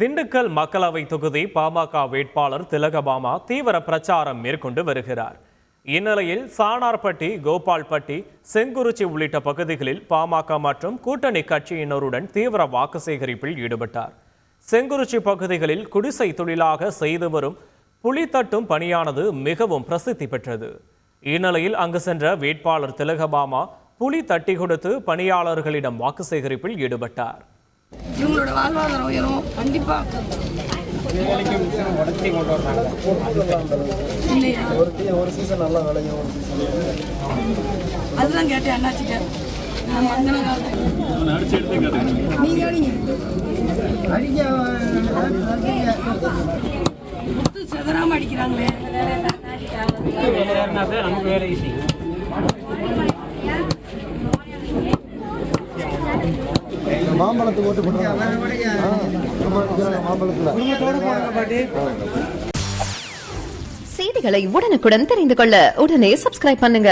திண்டுக்கல் மக்களவை தொகுதி பாமக வேட்பாளர் திலகபாமா தீவிர பிரச்சாரம் மேற்கொண்டு வருகிறார். இந்நிலையில் சாணார்பட்டி கோபால்பட்டி செங்குறிச்சி உள்ளிட்ட பகுதிகளில் பாமக மற்றும் கூட்டணி கட்சியினருடன் தீவிர வாக்கு சேகரிப்பில் ஈடுபட்டார். செங்குறிச்சி பகுதிகளில் குடிசை தொழிலாக செய்து வரும் புலி தட்டும் பணியானது மிகவும் பிரசித்தி பெற்றது. இந்நிலையில் அங்கு சென்ற வேட்பாளர் திலகபாமா புலி தட்டி கொடுத்து பணியாளர்களிடம் வாக்கு சேகரிப்பில் ஈடுபட்டார். இவங்களோட வாழ்வாதாரம் உயரும். கண்டிப்பாக இல்லையா? ஒரு டி- ஒரு சீசன் நல்லா விளையும் ஒரு சீசன் அதுதான் கேட்டேன் அண்ணாச்சிட்ட. நான் மங்கள நீங்க அடிங்க. முத்து செதறாம அடிக்கிறாங்களே. மாம்பழத்துக்கு ஓட்டு போட்டுருக்காங்க. மாம்பழத்தில்? செய்திகளை உடனுக்குடன் தெரிந்து கொள்ள உடனே சப்ஸ்கிரைப் பண்ணுங்க.